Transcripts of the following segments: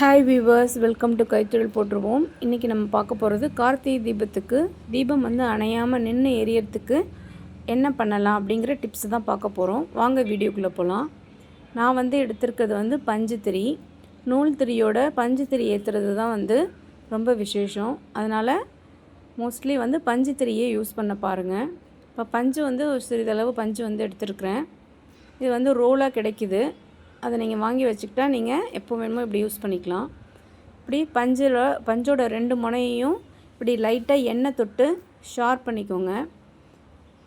Hi viewers welcome to கைத்தொழில் போட்டுருவோம் இன்றைக்கி நம்ம பார்க்க போகிறது கார்த்திகை தீபத்துக்கு. தீபம் வந்து அணையாமல் நின்று எரியறதுக்கு என்ன பண்ணலாம் அப்படிங்கிற டிப்ஸ் தான் பார்க்க போகிறோம் வாங்க வீடியோக்குள்ளே போகலாம் நான் வந்து எடுத்திருக்கிறது வந்து பஞ்சு திரி நூல் திரியோட பஞ்சு திரி ஏற்றுறது தான் வந்து ரொம்ப விசேஷம். அதனால் மோஸ்ட்லி வந்து பஞ்சு திரியே யூஸ் பண்ண பாருங்கள் இப்போ பஞ்சு வந்து ஒரு சிறிதளவு பஞ்சு வந்து எடுத்துருக்குறேன். இது வந்து ரோலாக கிடைக்குது. அதை நீங்கள் வாங்கி வச்சுக்கிட்டா நீங்கள் எப்போ வேணுமோ இப்படி யூஸ் பண்ணிக்கலாம். இப்படி பஞ்சில் பஞ்சோட ரெண்டு முனையையும் இப்படி லைட்டாக எண்ணெய் தொட்டு ஷார்ப் பண்ணிக்கோங்க.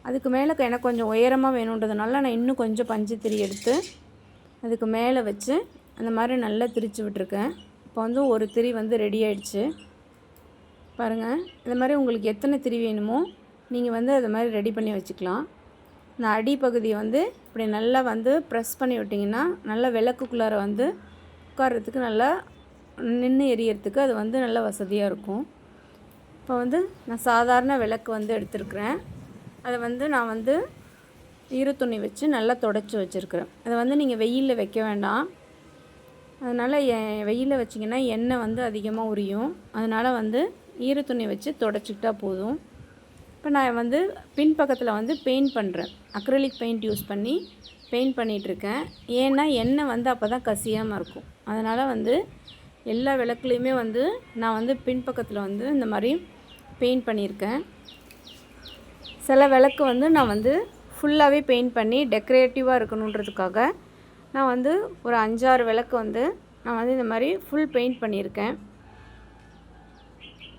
அதுக்கு மேலே எனக்கு கொஞ்சம் உயரமாக வேணுன்றதுனால நான் இன்னும் கொஞ்சம் பஞ்சு திரி எடுத்து அதுக்கு மேலே வச்சு அந்த மாதிரி நல்லா திரிச்சு விட்டுருக்கேன். இப்போ வந்து ஒரு திரி வந்து ரெடி ஆயிடுச்சு. பாருங்கள் இந்த மாதிரி உங்களுக்கு எத்தனை திரி வேணுமோ நீங்கள் வந்து அது மாதிரி ரெடி பண்ணி வச்சுக்கலாம். இந்த அடிப்பகுதியை வந்து இப்படி நல்லா வந்து ப்ரெஸ் பண்ணி விட்டிங்கன்னா நல்லா விளக்குக்குள்ளார வந்து உட்கார்றதுக்கு நல்லா நின்று எரியறதுக்கு அது வந்து நல்ல வசதியாக இருக்கும். இப்போ வந்து நான் சாதாரண விளக்கு வந்து எடுத்துருக்குறேன். அதை வந்து நான் வந்து ஈரத்துணி வச்சு நல்லா தொடச்சி வச்சுருக்குறேன். அதை வந்து நீங்கள் வெயிலில் வைக்க வேண்டாம். அதனால் வெயிலில் வச்சிங்கன்னா எண்ணெய் வந்து அதிகமாக உரியும். அதனால் வந்து ஈரத்துணி வச்சு தொடச்சிக்கிட்டால் போதும். இப்போ நான் வந்து பின்பக்கத்தில் வந்து பெயிண்ட் பண்ணுறேன் அக்ரலிக் பெயிண்ட் யூஸ் பண்ணி பெயிண்ட் பண்ணிகிட்ருக்கேன் ஏன்னா எண்ணெய் வந்து அப்போ தான் கசியாமல் இருக்கும். அதனால் வந்து எல்லா விளக்குலேயுமே வந்து நான் வந்து பின்பக்கத்தில் வந்து இந்த மாதிரி பெயிண்ட் பண்ணியிருக்கேன். சில விளக்கு வந்து நான் வந்து ஃபுல்லாகவே பெயிண்ட் பண்ணி டெக்கரேட்டிவாக இருக்கணுன்றதுக்காக நான் வந்து ஒரு அஞ்சாறு விளக்கு வந்து நான் வந்து இந்த மாதிரி ஃபுல் பெயிண்ட் பண்ணியிருக்கேன்.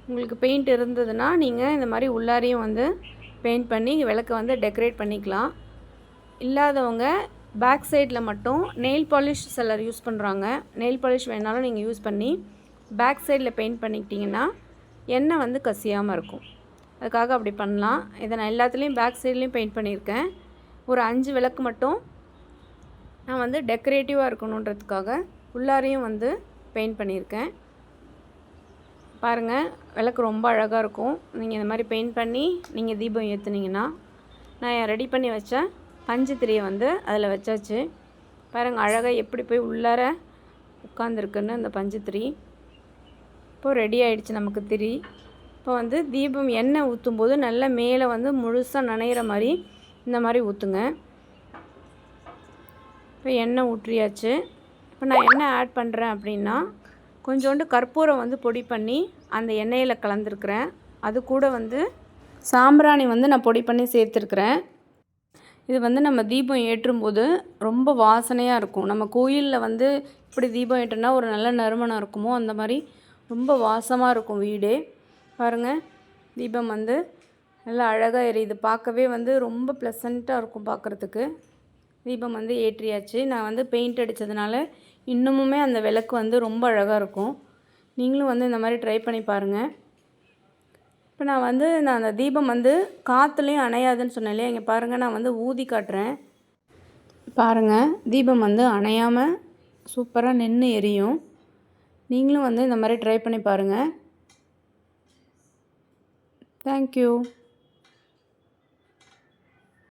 உங்களுக்கு பெயிண்ட் இருந்ததுன்னா நீங்கள் இந்த மாதிரி உள்ளாரையும் வந்து பெயிண்ட் பண்ணி விளக்கை வந்து டெக்கரேட் பண்ணிக்கலாம். இல்லாதவங்க பேக் சைடில் மட்டும் நெயில் பாலிஷ் சிலர் யூஸ் பண்ணுறாங்க நெயில் பாலிஷ் வேணாலும் நீங்கள் யூஸ் பண்ணி பேக் சைடில் பெயிண்ட் பண்ணிக்கிட்டிங்கன்னா எண்ணெய் வந்து கசியாமல் இருக்கும். அதுக்காக அப்படி பண்ணலாம். இதை நான் எல்லாத்துலேயும் பேக் சைட்லேயும் பெயிண்ட் பண்ணியிருக்கேன். ஒரு அஞ்சு விளக்கு மட்டும் நான் வந்து டெக்கரேட்டிவாக இருக்கணுன்றதுக்காக உள்ளாரையும் வந்து பெயிண்ட் பண்ணியிருக்கேன். பாருங்கள் விளக்கு ரொம்ப அழகாக இருக்கும். நீங்கள் இந்த மாதிரி பெயிண்ட் பண்ணி நீங்கள் தீபம் ஏற்றுனீங்கன்னா நான் ரெடி பண்ணி வச்ச பஞ்சு திரியை வந்து அதில் வச்சாச்சு. பாருங்கள் அழகாக எப்படி போய் உள்ளார உட்காந்துருக்குன்னு அந்த பஞ்சு திரி. இப்போது ரெடி ஆகிடுச்சு நமக்கு திரி. இப்போ வந்து தீபம் எண்ணெய் ஊற்றும் போது நல்லா மேலே வந்து முழுசாக நனைகிற மாதிரி இந்த மாதிரி ஊற்றுங்க இப்போ எண்ணெய் ஊற்றியாச்சு. இப்போ நான் என்ன ஆட் பண்ணுறேன் அப்படின்னா கொஞ்சோண்டு கற்பூரம் வந்து பொடி பண்ணி அந்த எண்ணெயில் கலந்துருக்கிறேன். அது கூட வந்து சாம்பிராணி வந்து நான் பொடி பண்ணி சேர்த்துருக்குறேன். இது வந்து நம்ம தீபம் ஏற்றும்போது ரொம்ப வாசனையாக இருக்கும். நம்ம கோயிலில் வந்து இப்படி தீபம் ஏற்றுனா ஒரு நல்ல நறுமணம் இருக்குமோ அந்த மாதிரி ரொம்ப வாசமாக இருக்கும் வீடே. பாருங்கள் தீபம் வந்து நல்லா அழகாக எரியுது. பார்க்கவே வந்து ரொம்ப ப்ளசண்ட்டாக இருக்கும் பார்க்குறதுக்கு. தீபம் வந்து ஏற்றியாச்சு. நான் வந்து பெயிண்ட் அடித்ததுனால இன்னமுமே அந்த விளக்கு வந்து ரொம்ப அழகாக இருக்கும். நீங்களும் வந்து இந்த மாதிரி ட்ரை பண்ணி பாருங்கள் இப்போ நான் வந்து நான் அந்த தீபம் வந்து காற்றுலேயும் அணையாதுன்னு சொன்னேன் இல்லையா? இங்கே பாருங்கள் நான் வந்து ஊதி காட்டுறேன். பாருங்கள் தீபம் வந்து அணையாமல் சூப்பராக நின்று எரியும். நீங்களும் வந்து இந்த மாதிரி ட்ரை பண்ணி பாருங்கள் தேங்க்யூ